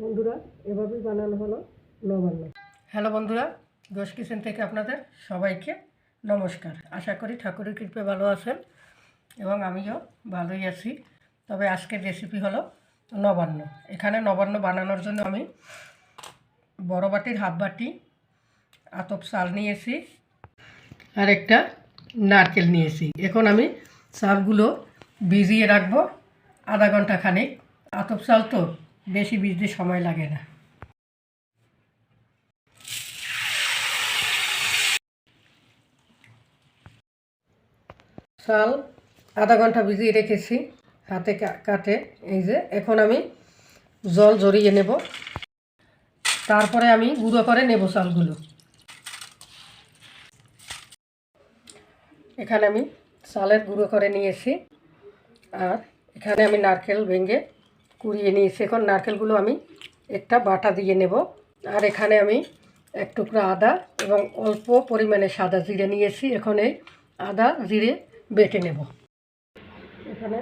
বন্ধুরা, এভাবেই বানানো হলো নবান্ন। হ্যালো বন্ধুরা গোস কিচেন থেকে আপনাদের সবাইকে নমস্কার। আশা করি ঠাকুরের কৃপে ভালো আছেন এবং আমিও ভালোই আছি। তবে আজকের রেসিপি হলো নবান্ন। এখানে নবান্ন বানানোর জন্য আমি বড় বাটির হাফ বাটি আতপ চাল নিয়েছি আর একটা নারকেল নিয়েছি। এখন আমি চালগুলো ভিজিয়ে রাখব আধা ঘণ্টা খানিক। আতপ চাল তো বেশি ভিজতে সময় লাগে না। চাল আধা ঘণ্টা ভিজিয়ে রেখেছি হাতে কাটে, এই যে। এখন আমি জল জড়িয়ে নেব। তারপরে আমি গুঁড়ো করে নেব চালগুলো। এখানে আমি চালের গুঁড়ো করে নিয়েছি। আর এখানে আমি নারকেল ভেঙে কুড়িয়ে নিয়েছি এখন নারকেলগুলো আমি একটা বাটা দিয়ে নেব। আর এখানে আমি এক টুকরা আদা এবং অল্প পরিমাণে সাদা জিরে নিয়েছি। এখন এই আদা জিরে বেটে নেব। এখানে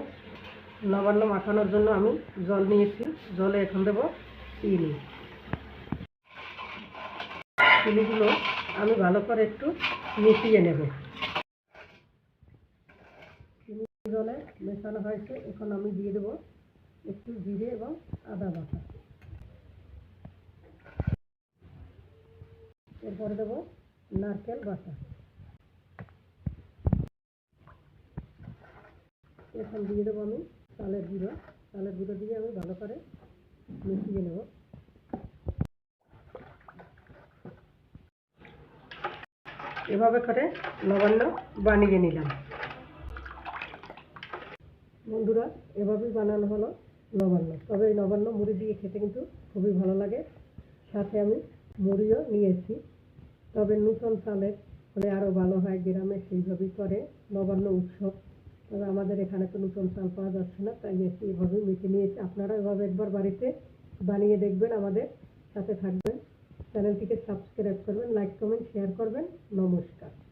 নবান্ন মাখানোর জন্য আমি জল নিয়েছি। জলে এখন দেবো চিনি। চিনিগুলো আমি ভালো করে একটু মিশিয়ে নেব। চিনি জলে মেশানো হয়েছে। এখন আমি দিয়ে দেবো একটু জিরে এবং আদা বাটা। এরপরে দেবো নারকেল বাটা। এখন দিয়ে দেবো আমি চালের গুঁড়ো। চালের গুঁড়ো দিয়ে আমি ভালো করে মিশিয়ে নেব। এভাবে করে নবান্ন বানিয়ে নিলাম। বন্ধুরা, এভাবেই বানানো হলো। নবান্ন। তবে এই নবান্ন মুড়ি দিয়ে খেতে কিন্তু খুবই ভালো লাগে। সাথে আমি মুড়িও নিয়েছি। তবে নূতন চালের হলে আরও ভালো হয়, গ্রামে সেইভাবেই করে নবান্ন উৎসব। তবে আমাদের এখানে তো নতুন চাল পাওয়া যাচ্ছে না, তাই একটু এভাবেই মেখে নিয়েছি। আপনারা এভাবে একবার বাড়িতে বানিয়ে দেখবেন আমাদের সাথে থাকবেন। চ্যানেলটিকে সাবস্ক্রাইব করবেন, লাইক, কমেন্ট, শেয়ার করবেন। নমস্কার।